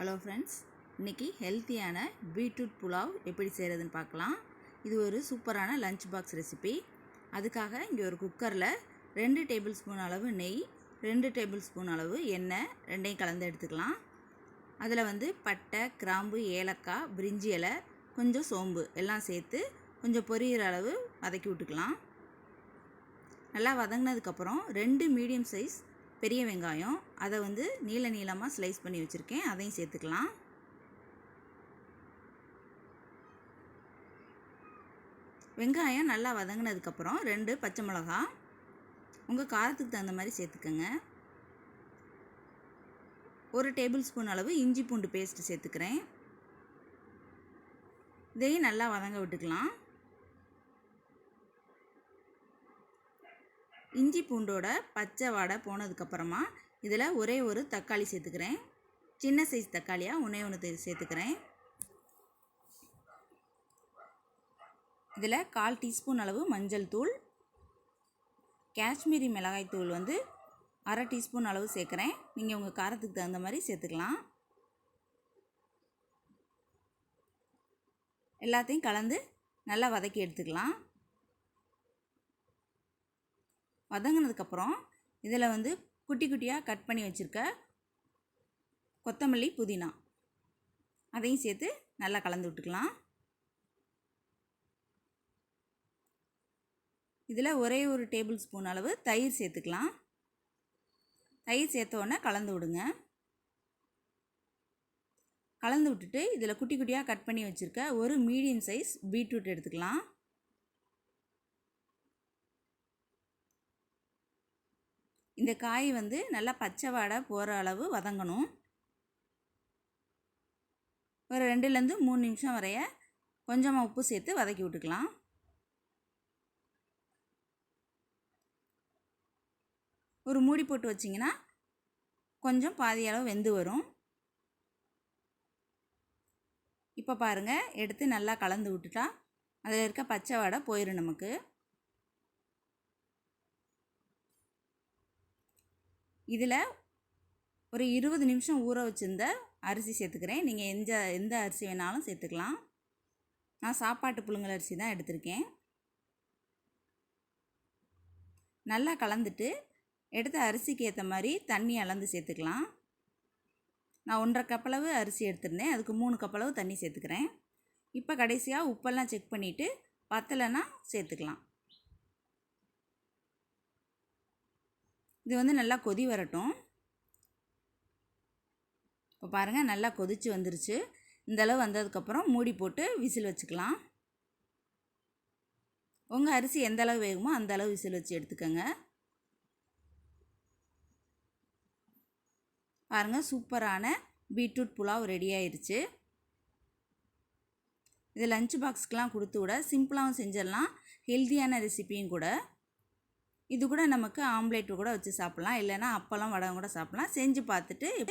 Hello friends இன்றைக்கி ஹெல்த்தியான beetroot pulao எப்படி செய்கிறதுன்னு பார்க்கலாம். இது ஒரு சூப்பரான லஞ்ச் பாக்ஸ் ரெசிபி அதுக்காக இங்கே ஒரு குக்கரில் ரெண்டு டேபிள் ஸ்பூன் அளவு நெய் ரெண்டு டேபிள் ஸ்பூன் அளவு எண்ணெய் ரெண்டையும் கலந்து எடுத்துக்கலாம். அதில் வந்து பட்டை கிராம்பு ஏலக்காய் பிரிஞ்சி இலை கொஞ்சம் சோம்பு எல்லாம் சேர்த்து கொஞ்சம் பொரியிற அளவு வதக்கி விட்டுக்கலாம். நல்லா வதங்கினதுக்கப்புறம் ரெண்டு மீடியம் சைஸ் பெரிய வெங்காயம் அதை வந்து நீள நீளமாக ஸ்லைஸ் பண்ணி வச்சுருக்கேன். அதையும் சேர்த்துக்கலாம். வெங்காயம் நல்லா வதங்கினதுக்கப்புறம் ரெண்டு பச்சை மிளகா உங்கள் காரத்துக்கு தகுந்த மாதிரி சேர்த்துக்கோங்க. ஒரு டேபிள் ஸ்பூன் அளவு இஞ்சி பூண்டு பேஸ்ட்டு சேர்த்துக்கிறேன். இதையும் நல்லா வதங்க விட்டுக்கலாம். இஞ்சி பூண்டோட பச்சை வாடை போனதுக்கப்புறமா இதில் ஒரே ஒரு தக்காளி சேர்த்துக்கிறேன். சின்ன சைஸ் தக்காளியாக ஒன்றே ஒன்று சேர்த்துக்கிறேன். இதில் கால் டீஸ்பூன் அளவு மஞ்சள் தூள். காஷ்மீரி மிளகாய் தூள் வந்து அரை டீஸ்பூன் அளவு சேர்க்குறேன். நீங்கள் உங்கள் காரத்துக்கு தகுந்த மாதிரி சேர்த்துக்கலாம். எல்லாத்தையும் கலந்து நல்லா வதக்கி எடுத்துக்கலாம். வதங்கினதுக்கப்புறம் இதில் வந்து குட்டி குட்டியாக கட் பண்ணி வச்சுருக்க கொத்தமல்லி புதினா. அதையும் சேர்த்து நல்லா கலந்து விட்டுக்கலாம். இதில் ஒரே ஒரு டேபிள் ஸ்பூன் அளவு தயிர் சேர்த்துக்கலாம். தயிர் சேர்த்தோடனே கலந்து விடுங்க. கலந்து விட்டுட்டு இதில் குட்டி குட்டியாக கட் பண்ணி வச்சுருக்க ஒரு மீடியம் சைஸ் பீட்ரூட் எடுத்துக்கலாம். இந்த காய் வந்து நல்லா பச்சை வாடை போகிற அளவு வதங்கணும். ஒரு ரெண்டுலேருந்து மூணு நிமிஷம் வரைய கொஞ்சமாக உப்பு சேர்த்து வதக்கி விட்டுக்கலாம். ஒரு மூடி போட்டு வச்சிங்கன்னா கொஞ்சம் பாதி அளவு வெந்து வரும். இப்போ பாருங்கள் எடுத்து நல்லா கலந்து விட்டுட்டா அதில் இருக்க பச்சை வாடை போயிடும் நமக்கு. இதில் ஒரு இருபது நிமிஷம் ஊற வச்சுருந்த அரிசி சேர்த்துக்கிறேன். நீங்கள் எந்த எந்த அரிசி வேணாலும் சேர்த்துக்கலாம். நான் சாப்பாட்டு புழுங்கல் அரிசி தான் எடுத்திருக்கேன். நல்லா கலந்துட்டு எடுத்த அரிசிக்கு ஏற்ற மாதிரி தண்ணி அளந்து சேர்த்துக்கலாம். நான் ஒன்றரை கப்பளவு அரிசி எடுத்திருந்தேன். அதுக்கு மூணு கப்பளவு தண்ணி சேர்த்துக்கிறேன். இப்போ கடைசியாக உப்பெல்லாம் செக் பண்ணிவிட்டு பத்தலைன்னா சேர்த்துக்கலாம். இது வந்து நல்லா கொதி வரட்டும். இப்போ பாருங்கள் நல்லா கொதித்து வந்துருச்சு. இந்தளவு வந்ததுக்கப்புறம் மூடி போட்டு விசில் வச்சுக்கலாம். உங்கள் அரிசி எந்த அளவு வேகுமோ அந்த அளவு விசில் வச்சு எடுத்துக்கோங்க. பாருங்கள் சூப்பரான பீட்ரூட் புலாவ் ரெடி ஆயிடுச்சு இது லஞ்ச் பாக்ஸ்க்கெலாம் கொடுத்து விட சிம்பிளாகவும் செஞ்சிடலாம். ஹெல்த்தியான ரெசிப்பியும் கூட. இது கூட நமக்கு ஆம்லேட்டு கூட வச்சு சாப்பிட்லாம். இல்லைன்னா அப்பளம் வடகம் கூட சாப்பிட்லாம். செஞ்சு பார்த்துட்டு